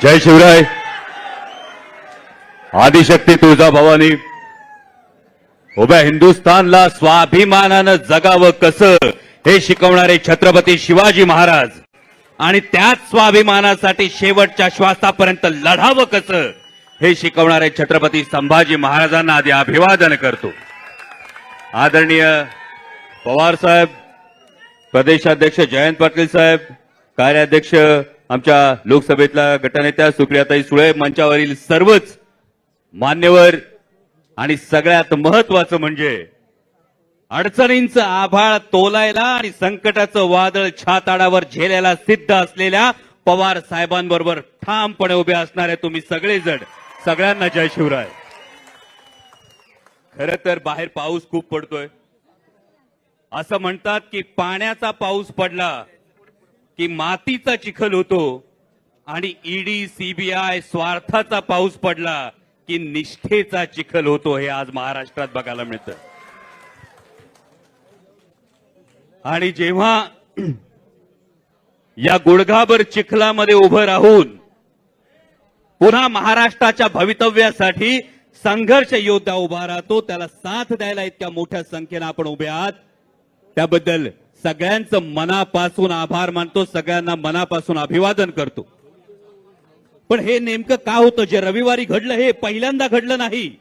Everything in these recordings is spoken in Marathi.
जय शिवराय. आदिशक्ती तुळजा भवानी उभ्या हिंदुस्थानला स्वाभिमानानं जगावं कसं हे शिकवणारे छत्रपती शिवाजी महाराज. आणि त्याच स्वाभिमानासाठी शेवटच्या श्वासापर्यंत लढावं कसं हे शिकवणारे छत्रपती संभाजी महाराजांना आधी अभिवादन करतो. आदरणीय पवार साहेब प्रदेशाध्यक्ष जयंत पाटील साहेब कार्याध्यक्ष आमच्या लोकसभेतल्या गटनेत्या सुप्रियाताई सुळे मंचावरील सर्वच मान्यवर आणि सगळ्यात महत्वाचं म्हणजे अडचणींचं आभाळ तोलायला आणि संकटाचं वादळ छाताडावर झेलायला सिद्ध असलेल्या पवार साहेबांबरोबर ठामपणे उभे असणारे तुम्ही सगळेजण. सगळ्यांना जय शिवराय. खर तर बाहेर पाऊस खूप पडतोय. असं म्हणतात की पाण्याचा पाऊस पडला की मातीचा चिखल होतो आणि ईडी सीबीआय स्वार्थाचा पाऊस पडला की निष्ठेचा चिखल होतो हे आज महाराष्ट्रात बघायला मिळतं. आणि जेव्हा या गुडघाभर चिखलामध्ये उभं राहून पुन्हा महाराष्ट्राच्या भवितव्यासाठी संघर्ष योद्धा उभा राहतो त्याला साथ द्यायला इतक्या मोठ्या संख्येनं आपण उभे आहात त्याबद्दल सगळ्यांचं मनापासून आभार मानतो सगळ्यांना मनापासून अभिवादन करतो. पण हे नेमकं का होतं? जे रविवारी घडलं हे पहिल्यांदा घडलं नाही.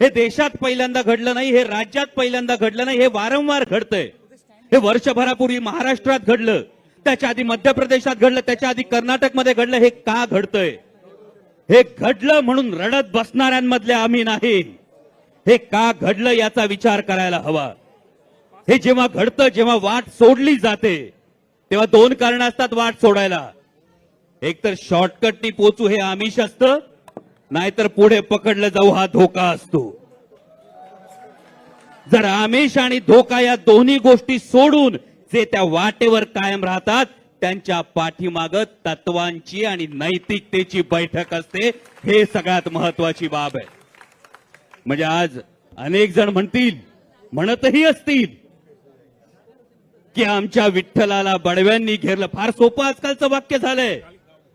हे देशात पहिल्यांदा घडलं नाही हे राज्यात पहिल्यांदा घडलं नाही हे वारंवार घडतंय. हे वर्षभरापूर्वी महाराष्ट्रात घडलं त्याच्या आधी मध्य प्रदेशात घडलं त्याच्या आधी कर्नाटकमध्ये घडलं हे का घडतंय? हे घडलं म्हणून रडत बसणाऱ्यांमधले आम्ही नाही. हे का घडलं याचा विचार करायला हवा? हे जेव्हा घडतं जेव्हा वाट सोडली जाते तेव्हा दोन कारण असतात वाट सोडायला. एक तर शॉर्टकटनी पोचू हे आमिष असतं नाहीतर पुढे पकडलं जाऊ हा धोका असतो. जर आमिष आणि धोका या दोन्ही गोष्टी सोडून जे त्या वाटेवर कायम राहतात त्यांच्या पाठीमाग तत्वांची आणि नैतिकतेची बैठक असते हे सगळ्यात महत्वाची बाब आहे. म्हणजे आज अनेक जण म्हणतील म्हणतही असतील की आमच्या विठ्ठलाला बडव्यांनी घेरलं. फार सोपं आजकालचं वाक्य झालंय.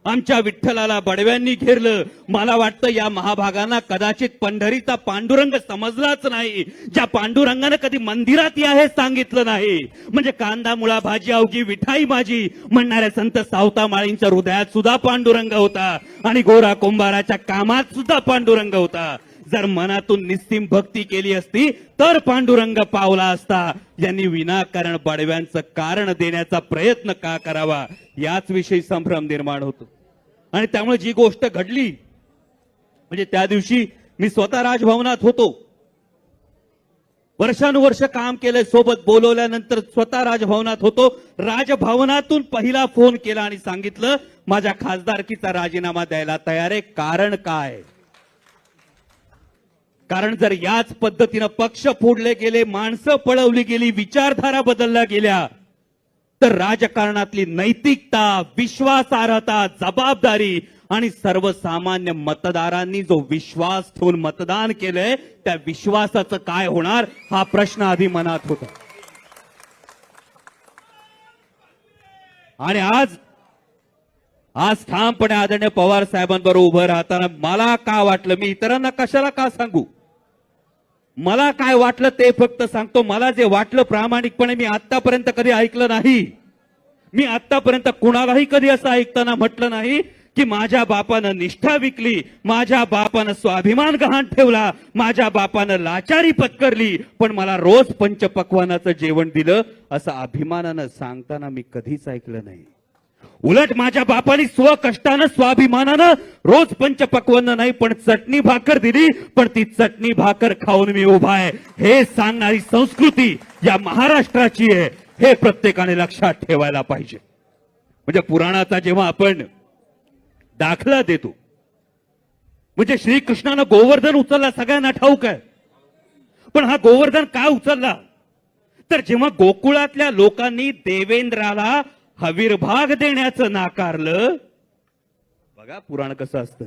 आमच्या विठ्ठलाला बडव्यांनी घेरलं. मला वाटतं या महाभागांना कदाचित पंढरीचा पांडुरंग समजलाच नाही. ज्या पांडुरंगानं कधी मंदिरात या हे सांगितलं नाही. म्हणजे कांदा मुळा भाजी अवघी विठाई माझी म्हणणाऱ्या संत सावता माळींच्या हृदयात सुद्धा पांडुरंग होता. आणि गोरा कुंभाराच्या कामात सुद्धा पांडुरंग होता. जर मनातून निस्तीम भक्ती केली असती तर पांडुरंग पावला असता. यांनी विनाकारण बडव्यांचं कारण देण्याचा प्रयत्न का करावा? याच विषयी संभ्रम निर्माण होतो. आणि त्यामुळे जी गोष्ट घडली म्हणजे त्या दिवशी मी स्वतः राजभवनात होतो. वर्षानुवर्ष काम केलंय सोबत बोलवल्यानंतर स्वतः राजभवनात होतो. राजभवनातून पहिला फोन केला आणि सांगितलं माझ्या खासदारकीचा राजीनामा द्यायला तयार आहे. कारण काय? कारण जर याच पद्धतीनं पक्ष फोडले गेले माणसं पळवली गेली विचारधारा बदलल्या गेल्या तर राजकारणातली नैतिकता विश्वासार्हता जबाबदारी आणि सर्वसामान्य मतदारांनी जो विश्वास ठेवून मतदान केलंय त्या विश्वासाचं काय होणार हा प्रश्न आधी मनात होता. आणि आज आज ठामपणे आदरणीय पवार साहेबांबरोबर उभं राहताना मला का वाटलं मी इतरांना कशाला का सांगू? मला काय वाटलं ते फक्त सांगतो. मला जे वाटलं प्रामाणिकपणे मी आतापर्यंत कधी ऐकलं नाही. मी आतापर्यंत कुणालाही कधी असं ऐकताना म्हटलं नाही की माझ्या बापानं निष्ठा विकली माझ्या बापानं स्वाभिमान गहाण ठेवला माझ्या बापानं लाचारी पत्करली पण मला रोज पंचपक्वानाचं जेवण दिलं असं अभिमानानं सांगताना मी कधीच ऐकलं नाही. उलट माझ्या बापाने स्वकष्टानं स्वाभिमानानं रोज पंचपक्वान नाही पण चटणी भाकर दिली पण ती चटणी भाकर खाऊन मी उभा आहे. हे सांगणारी संस्कृती या महाराष्ट्राची आहे हे प्रत्येकाने लक्षात ठेवायला पाहिजे. म्हणजे पुराणाचा जेव्हा आपण दाखला देतो म्हणजे श्रीकृष्णानं गोवर्धन उचलला सगळ्यांना ठाऊक आहे. पण हा गोवर्धन का उचलला? तर जेव्हा गोकुळातल्या लोकांनी देवेंद्राला हवीरभाग देण्याचं नाकारलं. बघा पुराण कसं असतं.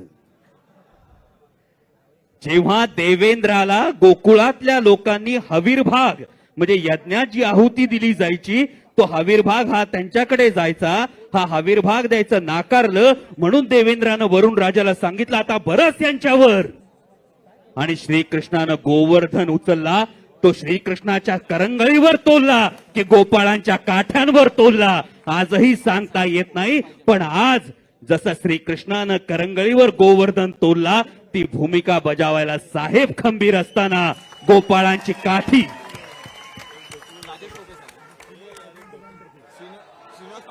जेव्हा देवेंद्राला गोकुळातल्या लोकांनी हवीरभाग म्हणजे यज्ञात जी आहुती दिली जायची तो हवीरभाग हा त्यांच्याकडे जायचा हा हवीरभाग द्यायचं नाकारलं म्हणून देवेंद्रानं वरुण राजाला सांगितलं आता बरंच यांच्यावर. आणि श्रीकृष्णानं गोवर्धन उचलला तो श्रीकृष्णाच्या करंगळीवर तोलला की गोपाळांच्या काठ्यांवर तोलला. आजही सांगता येत नाही पण आज जसं श्रीकृष्णानं करंगळीवर गोवर्धन तोलला ती भूमिका बजावायला साहेब खंबीर असताना गोपाळांची काठी.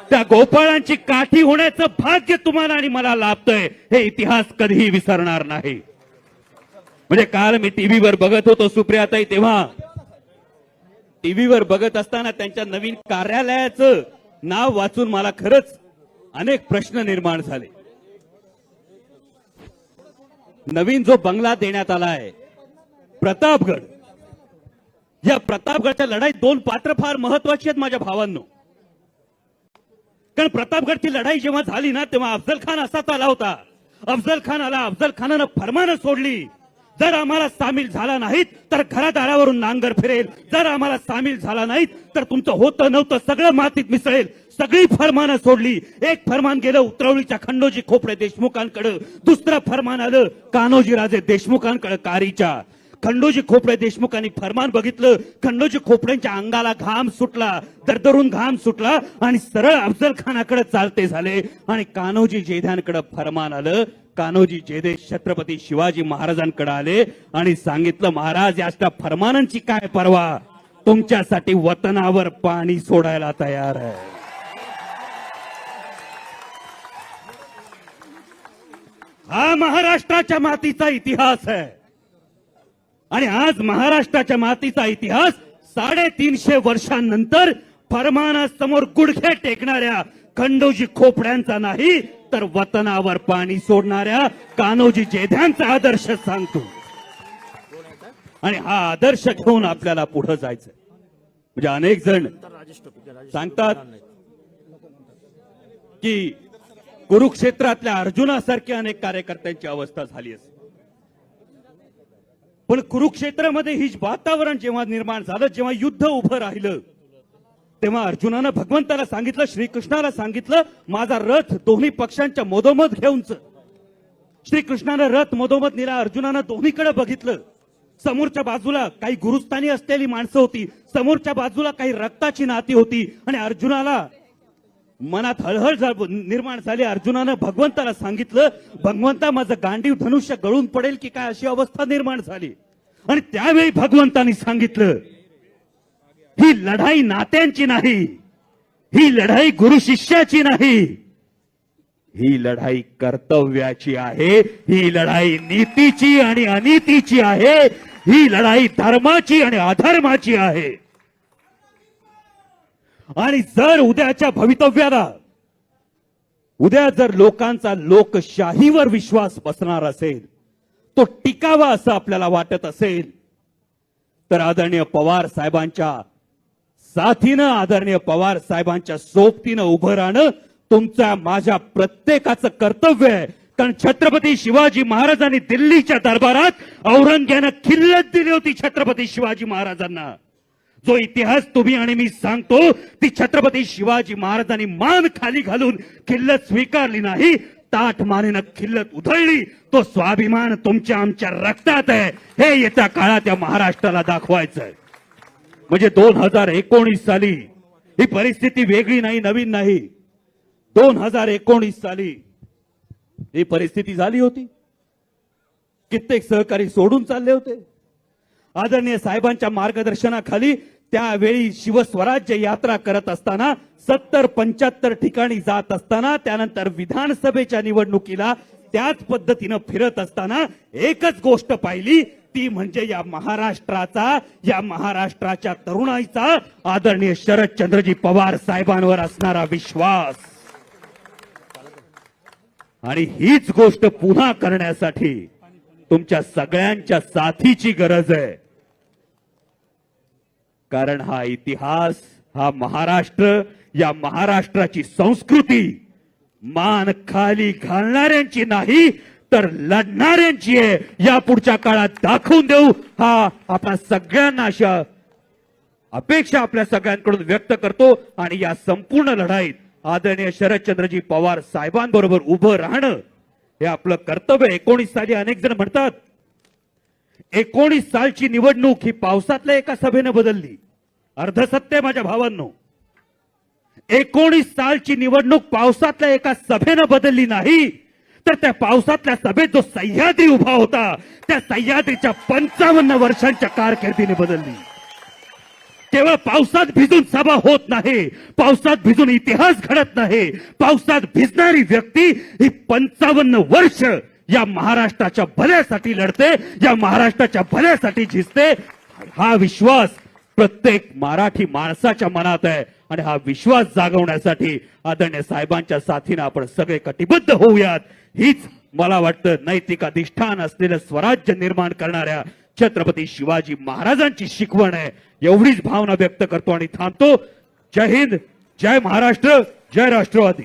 त्या गोपाळांची काठी होण्याचं भाग्य तुम्हाला आणि मला लाभतंय हे इतिहास कधीही विसरणार नाही. म्हणजे काल मी टीव्हीवर बघत होतो सुप्रियाताई तेव्हा. टीव्हीवर बघत असताना त्यांच्या नवीन कार्यालयाचं नाव वाचून मला खरंच अनेक प्रश्न निर्माण झाले. नवीन जो बंगला देण्यात आला आहे प्रतापगड. या प्रतापगडच्या लढाईत दोन पात्र फार महत्वाची आहेत माझ्या भावांनो. कारण प्रतापगडची लढाई जेव्हा झाली ना तेव्हा अफजल खान असाच आला होता. अफजल खान आला अफजल खानानं फरमानं सोडली. जर आम्हाला सामील झाला नाहीत तर घरादारावरून नांगर फिरेल. जर आम्हाला सामील झाला नाहीत तर तुमचं होतं नव्हतं सगळं मातीत मिसळेल. सगळी फरमानं सोडली. एक फरमान गेलं उतरवळीच्या खंडोजी खोपडे देशमुखांकडे. दुसरं फरमान आलं कान्होजी राजे देशमुखांकडे कारीच्या. खंडोजी खोपडे देशमुखांनी फरमान बघितलं. खंडोजी खोपड्यांच्या अंगाला घाम सुटला दरदरून घाम सुटला आणि सरळ अफजल खानाकडे चालते झाले. आणि कान्होजी जेध्यांकडे फरमान आलं कान्होजी जयदेश छत्रपती शिवाजी महाराजांकडे आले आणि सांगितलं महाराज याच्या फरमानांची काय परवा? तुमच्यासाठी वतनावर पाणी सोडायला तयार आहे. हा महाराष्ट्राच्या मातीचा इतिहास आहे. आणि आज महाराष्ट्राच्या मातीचा इतिहास साडेतीनशे वर्षांनंतर फरमानासमोर गुडघे टेकणाऱ्या खंडोजी खोपड्यांचा नाही तर वतनावर पाणी सोडणाऱ्या कान्होजी जेध्यांचा आदर्श सांगतो. आणि हा आदर्श घेऊन आपल्याला पुढे जायचं म्हणजे अनेक जण सांगतात की कुरुक्षेत्रातल्या अर्जुनासारख्या अनेक कार्यकर्त्यांची अवस्था झाली असेल. पण कुरुक्षेत्रामध्ये ही वातावरण जेव्हा निर्माण झालं जेव्हा युद्ध उभं राहिलं तेव्हा अर्जुनानं भगवंताला सांगितलं श्रीकृष्णाला सांगितलं माझा रथ दोन्ही पक्षांच्या मधोमध घेऊनच श्रीकृष्णानं रथ मधोमध नेला अर्जुनानं दोन्हीकडे बघितलं. समोरच्या बाजूला काही गुरुस्थानी असलेली माणसं होती समोरच्या बाजूला काही रक्ताची नाती होती आणि अर्जुनाला मनात हळहळ निर्माण झाली. अर्जुनानं भगवंताला सांगितलं भगवंता माझं गांडीव धनुष्य गळून पडेल की काय अशी अवस्था निर्माण झाली. आणि त्यावेळी भगवंतानी सांगितलं ही लढाई नात्यांची नाही ही लढाई गुरु शिष्याची नाही. ही लढाई कर्तव्याची आहे ही लढाई नीतीची आणि अनितीची आहे ही लढाई धर्माची आणि अधर्माची आहे. आणि जर उद्याच्या भवितव्याला उद्या जर लोकांचा लोकशाहीवर विश्वास बसणार असेल तो टिकावा असं आपल्याला वाटत असेल तर आदरणीय पवार साहेबांच्या साथीनं आदरणीय पवार साहेबांच्या सोबतीनं उभं राहणं तुमचा माझ्या प्रत्येकाचं कर्तव्य आहे. कारण छत्रपती शिवाजी महाराजांनी दिल्लीच्या दरबारात औरंग्यानं खिल्लत दिली होती छत्रपती शिवाजी महाराजांना. जो इतिहास तुम्ही आणि मी सांगतो ती छत्रपती शिवाजी महाराजांनी मान खाली घालून खिल्लत स्वीकारली नाही ताठ मानेनं खिल्लत उधळली. तो स्वाभिमान तुमच्या आमच्या रक्तात आहे. हे येत्या काळात या महाराष्ट्राला दाखवायचं आहे म्हणजे दोन हजार एकोणीस साली ही परिस्थिती वेगळी नाही नवीन नाही. दोन हजार एकोणीस साली ही परिस्थिती झाली होती. कित्येक सहकारी सोडून चालले होते. आदरणीय साहेबांच्या मार्गदर्शनाखाली त्यावेळी शिवस्वराज्य यात्रा करत असताना सत्तर पंच्याहत्तर ठिकाणी जात असताना त्यानंतर विधानसभेच्या निवडणुकीला त्याच पद्धतीनं फिरत असताना एकच गोष्ट पाहिली ती म्हणजे या महाराष्ट्राचा या महाराष्ट्राच्या तरुणाईचा आदरणीय शरदचंद्रजी पवार साहेबांवर असणारा विश्वास. आणि हीच गोष्ट पुन्हा करण्यासाठी तुमच्या सगळ्यांच्या साथीची गरज आहे. कारण हा इतिहास हा महाराष्ट्र या महाराष्ट्राची संस्कृती मान खाली घालणाऱ्यांची नाही तर लढणाऱ्यांची आहे. या पुढच्या काळात दाखवून देऊ. हा आपल्या सगळ्यांना अशा अपेक्षा आपल्या सगळ्यांकडून व्यक्त करतो. आणि या संपूर्ण लढाईत आदरणीय शरदचंद्रजी पवार साहेबांबरोबर उभं राहणं हे आपलं कर्तव्य एकोणीस साली अनेक जण म्हणतात एकोणीस सालची निवडणूक ही पावसातल्या एका सभेनं बदलली. अर्धसत्य माझ्या भावांनो. एकोणीस सालची निवडणूक पावसातल्या एका सभेनं बदलली नाही. तर त्या पावसातल्या सभेत जो सह्याद्री उभा होता त्या सह्याद्रीच्या पंचावन्न वर्षांच्या कारकिर्दीने बदलली. केवळ पावसात भिजून सभा होत नाही पावसात भिजून इतिहास घडत नाही पावसात भिजणारी व्यक्ती ही पंचावन्न वर्ष या महाराष्ट्राच्या भल्यासाठी लढते या महाराष्ट्राच्या भल्यासाठी झिजते. हा विश्वास प्रत्येक मराठी माणसाच्या मनात आहे आणि हा विश्वास जागवण्यासाठी आदरणीय साहेबांच्या साथीनं आपण सगळे कटिबद्ध होऊयात. हीच मला वाटतं नैतिक अधिष्ठान असलेलं स्वराज्य निर्माण करणाऱ्या छत्रपती शिवाजी महाराजांची शिकवण आहे. एवढीच भावना व्यक्त करतो आणि थांबतो. जय हिंद जय महाराष्ट्र जय राष्ट्रवादी.